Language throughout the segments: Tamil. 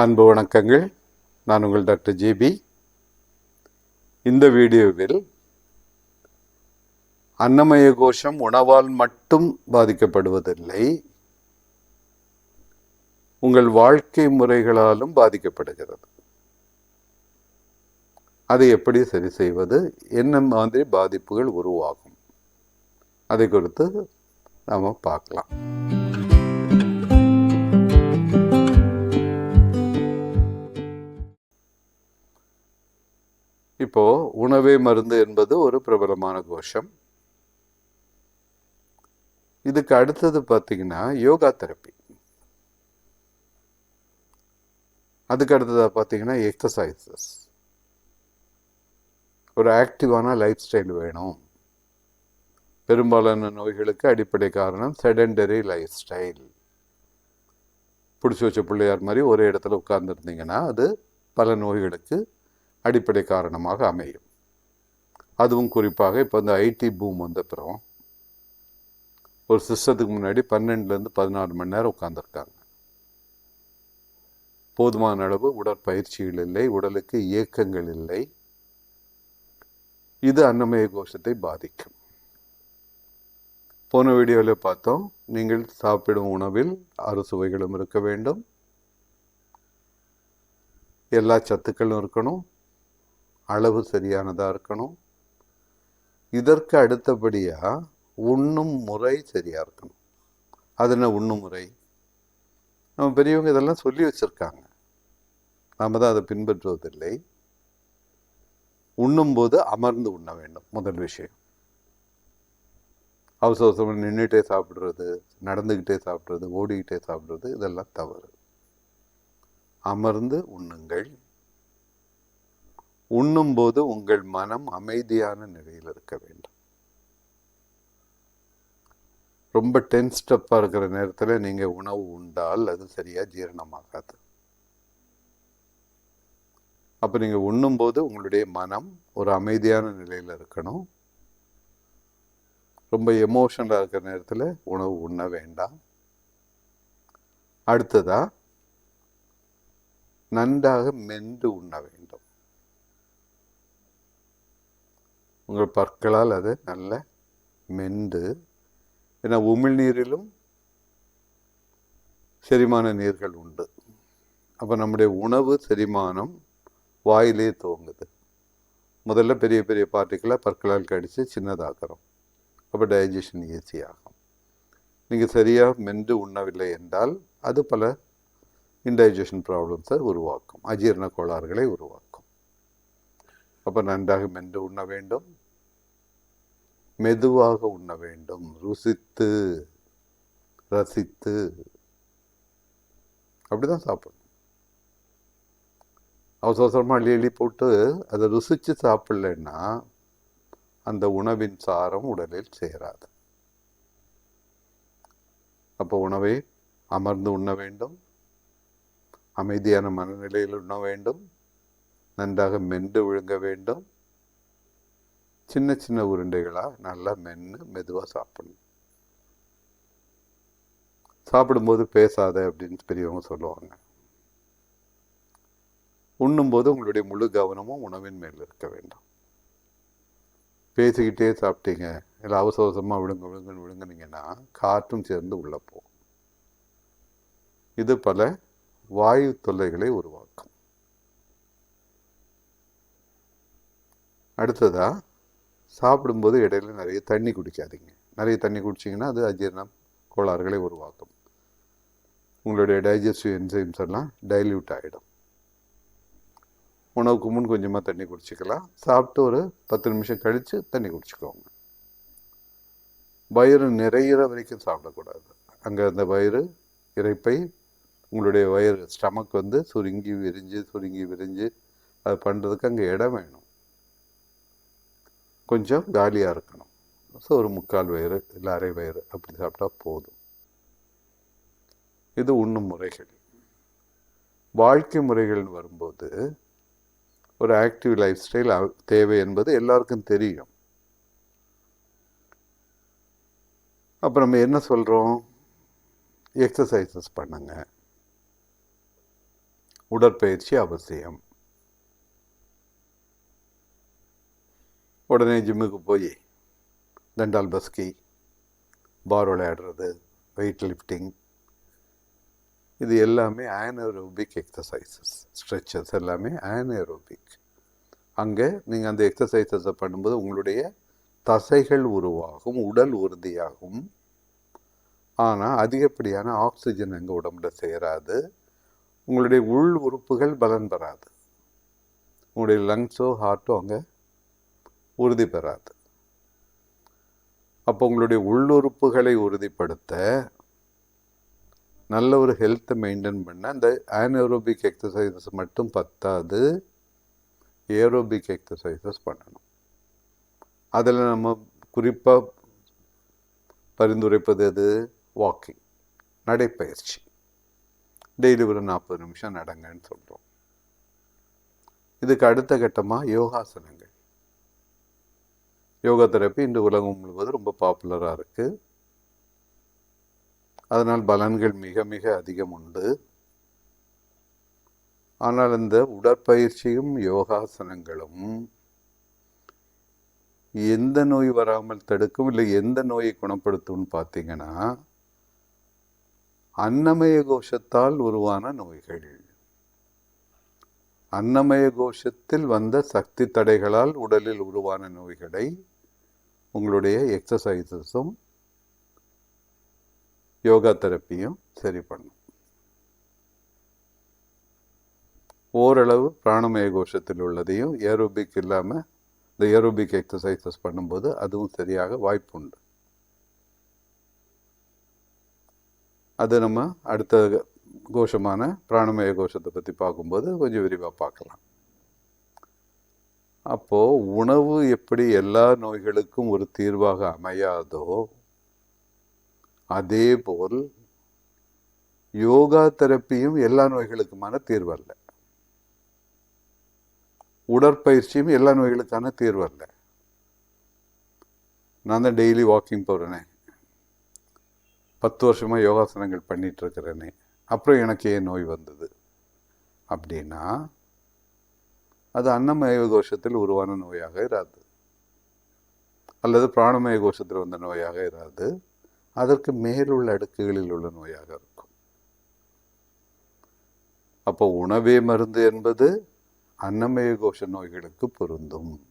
அன்பு வணக்கங்கள். நான் உங்கள் டாக்டர் ஜேபி இந்த வீடியோவில் அன்னமய கோஷம் உணவால் மட்டும் பாதிக்கப்படுவதில்லை உங்கள் வாழ்க்கை முறைகளாலும் பாதிக்கப்படுகிறது. அதை எப்படி சரி செய்வது? என்ன மாதிரி பாதிப்புகள் உருவாகும்? அதை குறித்து நாம் பார்க்கலாம். இப்போ உணவே மருந்து என்பது ஒரு பிரபலமான கோஷம். இதுக்கு அடுத்தது பார்த்தீங்கன்னா யோகா தெரப்பி. அதுக்கு அடுத்ததாக பார்த்தீங்கன்னா எக்ஸசைசஸ். ஒரு ஆக்டிவான லைஃப் ஸ்டைல் வேணும். பெரும்பாலான நோய்களுக்கு அடிப்படை காரணம் செடண்டரி லைஃப் ஸ்டைல். பிடிச்சி வச்ச பிள்ளையார் மாதிரி ஒரே இடத்துல உட்கார்ந்துருந்தீங்கன்னா அது பல நோய்களுக்கு அடிப்படை காரணமாக அமையும். அதுவும் குறிப்பாக இப்போ இந்த ஐடி பூம் வந்த பிறகு ஒரு சிஸ்டத்துக்கு முன்னாடி பன்னெண்டுலேருந்து பதினாறு மணி நேரம் உட்காந்துருக்காங்க போதுமான அளவு உடற்பயிற்சிகள் இல்லை உடலுக்கு இயக்கங்கள் இல்லை. இது அன்னமய கோஷத்தை பாதிக்கும். போன வீடியோவில் பார்த்தோம் நீங்கள் சாப்பிடும் உணவில் ஆறு சுவைகளும் இருக்க வேண்டும். எல்லா சத்துக்களும் இருக்கணும். அளவு சரியானதாக இருக்கணும். இதற்கு அடுத்தபடியாக உண்ணும் முறை சரியாக இருக்கணும். அது என்ன உண்ணும் முறை? நம்ம பெரியவங்க இதெல்லாம் சொல்லி வச்சுருக்காங்க. நாம் தான் அதை பின்பற்றுவதில்லை. உண்ணும்போது அமர்ந்து உண்ண வேண்டும். முதல் விஷயம். அவசர அவசரம் நின்றுட்டே சாப்பிட்றது நடந்துக்கிட்டே சாப்பிட்றது ஓடிக்கிட்டே சாப்பிட்றது இதெல்லாம் தவறு. அமர்ந்து உண்ணுங்கள். உண்ணும்போது உங்கள் மனம் அமைதியான நிலையில் இருக்க வேண்டும். ரொம்ப டென்ஸ்டப்பாக இருக்கிற நேரத்தில் நீங்கள் உணவு உண்டால் அது சரியாக ஜீரணமாகாது. அப்போ நீங்கள் உண்ணும்போது உங்களுடைய மனம் ஒரு அமைதியான நிலையில் இருக்கணும். ரொம்ப எமோஷனலாக இருக்கிற நேரத்தில் உணவு உண்ண வேண்டாம். அடுத்ததாக நன்றாக மென்று உண்ண வேண்டும். உங்கள் பற்களால் அதை நல்ல மென்று. ஏன்னா உமிழ்நீரிலும் செரிமான நீர்கள் உண்டு. அப்போ நம்முடைய உணவு செரிமானம் வாயிலே துவங்குது. முதல்ல பெரிய பெரிய பார்ட்டிக்கலாக பற்களால் கடித்து சின்னதாக்குறோம். அப்போ டைஜஷன் ஈஸியாகும் நீங்கள் சரியாக மென்று உண்ணவில்லை என்றால் அது பல இன்டைஜஷன் ப்ராப்ளம்ஸை உருவாக்கும். அஜீரண கோளாறுகளை உருவாக்கும். அப்போ நன்றாக மென்று உண்ண வேண்டும். மெதுவாக உண்ண வேண்டும். ருசித்து ரசித்து. அப்படிதான் சாப்பிடணும். அவசர அவசரமாக அள்ளி அள்ளி போட்டு அதை ருசித்து சாப்பிடலன்னா அந்த உணவின் சாரம் உடலில் சேராது. அப்போ உணவை அமர்ந்து உண்ண வேண்டும். அமைதியான மனநிலையில் உண்ண வேண்டும். நன்றாக மென்று விழுங்க வேண்டும். சின்ன சின்ன உருண்டைகளாக நல்லா மென்று மெதுவாக சாப்பிடணும். சாப்பிடும்போது பேசாத அப்படின்னு பெரியவங்க சொல்லுவாங்க. உண்ணும்போது உங்களுடைய முழு கவனமும் உணவின் மேல் இருக்க வேண்டும். பேசிக்கிட்டே சாப்பிட்டீங்க இல்லை அவசர அவசரமாக விழுங்க விழுங்கன்னு விழுங்குனீங்கன்னா காற்றும் சேர்ந்து உள்ளே போகும். இது பல வாயு தொல்லைகளை உருவாக்கும். அடுத்ததா சாப்பிடும்போது இடையில நிறைய தண்ணி குடிக்காதீங்க. நிறைய தண்ணி குடிச்சிங்கன்னா அது அஜீரணம் கோளாறுகளை உருவாக்கும். உங்களுடைய டைஜஸ்டிவ் என்சைம்ஸ் எல்லாம் டைல்யூட் ஆகிடும் உணவுக்கு முன் கொஞ்சமாக தண்ணி குடிச்சிக்கலாம். சாப்பிட்டு ஒரு பத்து நிமிஷம் கழித்து தண்ணி குடிச்சிக்கோங்க. வயிறு நிறையிற வரைக்கும் சாப்பிடக்கூடாது. அங்கே அந்த வயிறு இறைப்பை உங்களுடைய வயிறு ஸ்டமக் வந்து சுருங்கி விரிஞ்சு சுருங்கி விரிஞ்சு அது பண்ணுறதுக்கு அங்கே இடம் வேணும். கொஞ்சம் காலியாக இருக்கணும். ஸோ ஒரு முக்கால் வயிறு இல்லை அரை வயிறு அப்படி சாப்பிட்டா போதும். இது உண்ணும் முறைகள். வாழ்க்கை முறைகள்னு வரும்போது ஒரு ஆக்டிவ் லைஃப் ஸ்டைல் தேவை என்பது எல்லாருக்கும் தெரியும். அப்போ நம்ம என்ன சொல்கிறோம் எக்ஸசைசஸ் பண்ணுங்க. உடற்பயிற்சி அவசியம். உடனே ஜிம்முக்கு போய் தண்டால் பஸ்கி பார் விளையாடுறது வெயிட் லிஃப்டிங் இது எல்லாமே ஆனரோபிக் எக்ஸசைசஸ் ஸ்ட்ரெச்சஸ் எல்லாமே ஆனரோபிக் அங்கே நீங்கள் அந்த எக்ஸசைசஸை பண்ணும்போது உங்களுடைய தசைகள் உருவாகும் உடல் உறுதியாகும். ஆனால் அதிகப்படியான ஆக்சிஜன் எங்கள் உடம்புல சேராது. உங்களுடைய உள் உறுப்புகள் பலன் பெறாது. உங்களுடைய லங்ஸோ ஹார்ட்டோ அங்கே உறுதி பெறாது. அப்போ உங்களுடைய உள்ளுறுப்புகளை உறுதிப்படுத்த நல்ல ஒரு ஹெல்த்தை மெயின்டைன் பண்ண அந்த ஆனரோபிக் எக்ஸசைசஸ் மட்டும் பத்தாது. ஏரோபிக் எக்ஸசைசஸ் பண்ணணும். அதில் நம்ம குறிப்பாக பரிந்துரைப்பது எது? வாக்கிங் நடைப்பயிற்சி. டெய்லி ஒரு நாற்பது நிமிஷம் நடங்கன்னு சொல்கிறோம் இதுக்கு அடுத்த கட்டமாக யோகாசனங்கள். யோகா தெரப்பி இன்று உலகம் முழுவதும் ரொம்ப பாப்புலராக இருக்குது அதனால் பலன்கள் மிக மிக அதிகம் உண்டு. ஆனால் இந்த உடற்பயிற்சியும் யோகாசனங்களும் எந்த நோய் வராமல் தடுக்கும் இல்லை எந்த நோயை குணப்படுத்தும்னு பார்த்தீங்கன்னா அன்னமய கோஷத்தால் உருவான நோய்கள். அன்னமய கோஷத்தில் வந்த சக்தி தடைகளால் உடலில் உருவான நோய்களை உங்களுடைய எக்ஸசைசஸும் யோகா தெரப்பியும் சரி பண்ணும். ஓரளவு பிராணமய கோஷத்தில் உள்ளதையும் ஏரோபிக் இல்லாமல் இந்த ஏரோபிக் எக்ஸசைசஸ் பண்ணும்போது அதுவும் சரியாக வாய்ப்பு உண்டு அது நம்ம அடுத்த கோஷமான பிராணமய கோஷத்தை பற்றி பார்க்கும்போது கொஞ்சம் விரிவாக பார்க்கலாம். அப்போது உணவு எப்படி எல்லா நோய்களுக்கும் ஒரு தீர்வாக அமையாதோ அதே போல் யோகா தெரப்பியும் எல்லா நோய்களுக்குமான தீர்வல்ல. உடற்பயிற்சியும் எல்லா நோய்களுக்கான தீர்வல்ல. நான் தான் டெய்லி வாக்கிங் போகிறேனே பத்து வருஷமாக யோகாசனங்கள் பண்ணிகிட்ருக்கிறேனே அப்புறம் எனக்கு ஏன் நோய் வந்தது? அப்படின்னா அது அன்னமய கோஷத்தில் உருவான நோயாக இராது. அல்லது பிராணமய கோஷத்தில் வந்த நோயாக இராது. அதற்கு மேலுள்ள அடுக்குகளில் உள்ள நோயாக இருக்கும். அப்போ உணவே மருந்து என்பது அன்னமய கோஷ நோய்களுக்கு பொருந்தும்.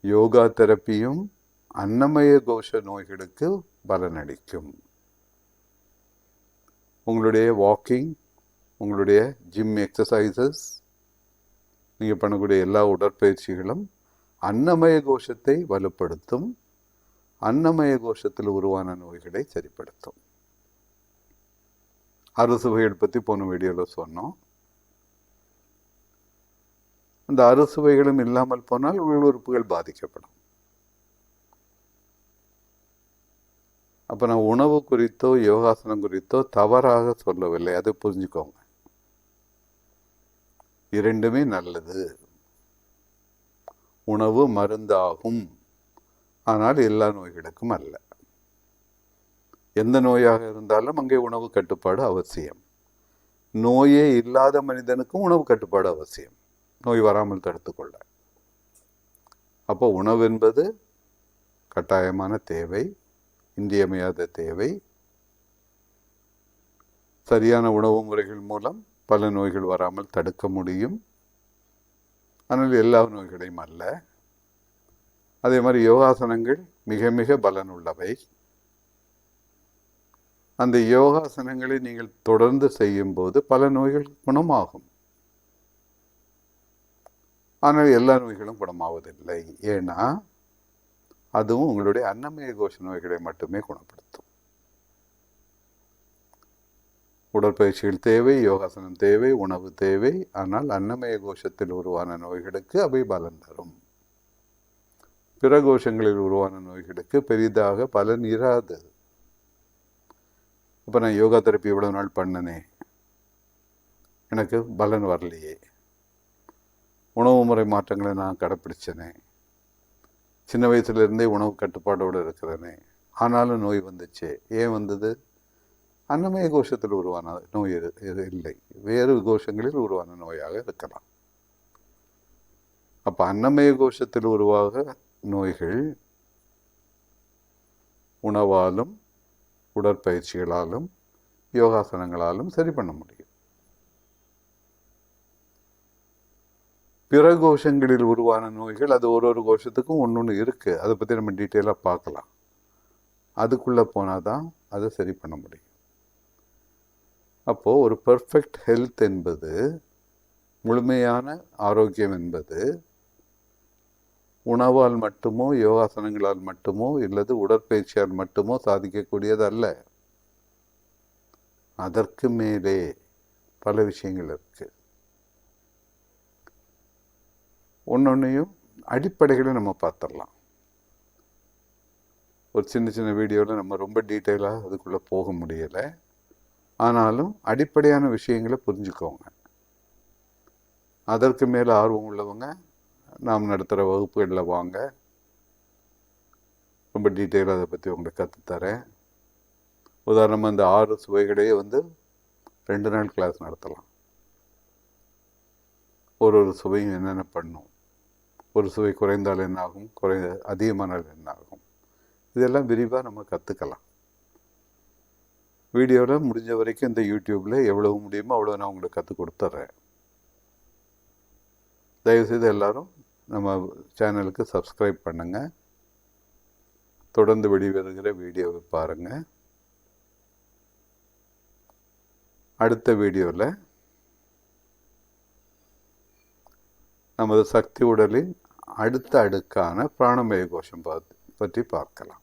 யோகா தெரப்பியும் அன்னமய கோஷ நோய்களுக்கு பலனளிக்கும். உங்களுடைய வாக்கிங் உங்களுடைய ஜிம் எக்ஸசைசஸ் நீங்கள் பண்ணக்கூடிய எல்லா உடற்பயிற்சிகளும் அன்னமய கோஷத்தை வலுப்படுத்தும் அன்னமய கோஷத்தில் உருவான நோய்களை சரிப்படுத்தும். அறுசுவைகள் பற்றி போன வீடியோவில் சொன்னோம். அந்த அறுசுவைகளும் இல்லாமல் போனால் உள் உறுப்புகள் பாதிக்கப்படும். அப்போ நான் உணவு குறித்தோ யோகாசனம் குறித்தோ தவறாக சொல்லவில்லை. அதை புரிஞ்சுக்கோங்க. இரண்டுமே நல்லது. உணவு மருந்தாகும். ஆனால் எல்லா நோய்களுக்கும் அல்ல. எந்த நோயாக இருந்தாலும் அங்கே உணவு கட்டுப்பாடு அவசியம். நோயே இல்லாத மனிதனுக்கும் உணவு கட்டுப்பாடு அவசியம். நோய் வராமல் தடுத்துக்கொள்ள. அப்போ உணவு என்பது கட்டாயமான தேவை இன்றியமையாத தேவை. சரியான உணவு முறைகள் மூலம் பல நோய்கள் வராமல் தடுக்க முடியும். ஆனால் எல்லா நோய்களையும் அல்ல. அதே மாதிரி யோகாசனங்கள் மிக மிக பலனுள்ளவை. அந்த யோகாசனங்களை நீங்கள் தொடர்ந்து செய்யும்போது பல நோய்கள் குணமாகும். ஆனால் எல்லா நோய்களும் குணமாவதில்லை. ஏன்னா அதுவும் உங்களுடைய அன்னமய கோஷ நோய்களை மட்டுமே குணப்படுத்தும். உடற்பயிற்சிகள் தேவை யோகாசனம் தேவை உணவு தேவை. ஆனால் அன்னமய கோஷத்தில் உருவான நோய்களுக்கு அவை பலன் தரும். பிற கோஷங்களில் உருவான நோய்களுக்கு பெரிதாக பலன் இராது. இப்போ நான் யோகா தெரப்பி இவ்வளோ நாள் பண்ணனே? எனக்கு பலன் வரலையே. உணவு முறை மாற்றங்களை நான் கடைப்பிடிச்சனே. சின்ன வயசுலேருந்தே உணவு கட்டுப்பாடோடு இருக்கிறேனே. ஆனாலும் நோய் வந்துச்சு. ஏன் வந்தது? அன்னமய கோஷத்தில் உருவான நோய் இது இது இல்லை. வேறு கோஷங்களில் உருவான நோயாக இருக்கலாம். அப்போ அன்னமய கோஷத்தில் உருவாக நோய்கள் உணவாலும் உடற்பயிற்சிகளாலும் யோகாசனங்களாலும் சரி பண்ண முடியும். பிற கோஷங்களில் உருவான நோய்கள் அது ஒரு ஒரு கோஷத்துக்கும் ஒன்று ஒன்று இருக்குது அதை பற்றி நம்ம டீட்டெயிலாக பார்க்கலாம். அதுக்குள்ளே போனால் தான் அதை சரி பண்ண முடியும். அப்போது ஒரு பர்ஃபெக்ட் ஹெல்த் என்பது முழுமையான ஆரோக்கியம் என்பது உணவால் மட்டுமோ யோகாசனங்களால் மட்டுமோ இல்லது உடற்பயிற்சியால் மட்டுமோ சாதிக்கக்கூடியது அல்ல அதற்கு மேலே பல விஷயங்கள் இருக்குது ஒன்றொன்றையும் அடிப்படைகளை நம்ம பார்த்துடலாம். ஒரு சின்ன சின்ன வீடியோவில் நம்ம ரொம்ப டீட்டெயிலாக அதுக்குள்ளே போக முடியலை. ஆனாலும் அடிப்படையான விஷயங்களை புரிஞ்சுக்கோங்க. அதற்கு மேலே ஆர்வம் உள்ளவங்க நாம் நடத்துகிற வகுப்புகளில் வாங்க. ரொம்ப டீட்டெயிலாக அதை பற்றி உங்களுக்கு கற்றுத்தரேன். உதாரணமாக இந்த ஆறு சுவைகளையே வந்து ரெண்டு நாள் கிளாஸ் நடத்தலாம். ஒரு ஒரு சுவையும் என்னென்ன பண்ணும்? ஒரு சுவை குறைந்தால் என்ன ஆகும் குறை அதிகமானால் என்ன ஆகும் இதெல்லாம் விரிவாக நம்ம கற்றுக்கலாம். வீடியோவில் முடிஞ்ச வரைக்கும் இந்த யூடியூப்பில் எவ்வளவு முடியுமோ அவ்வளோ நான் உங்களுக்கு கற்றுக் கொடுத்துட்றேன். தயவுசெய்து எல்லாரும் நம்ம சேனலுக்கு சப்ஸ்கிரைப் பண்ணுங்கள் தொடர்ந்து வெளிவருகிற வீடியோவை பாருங்கள் அடுத்த வீடியோவில் நமது சக்தி உடலின் அடுத்த அடுக்கான பிராணமய கோஷம் பார்த்து பற்றி பார்க்கலாம்.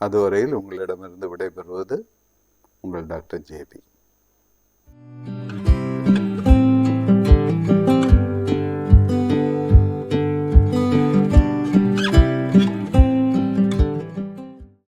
அதுவரையில் உங்களிடமிருந்து விடைபெறுவது உங்கள் டாக்டர் ஜேபி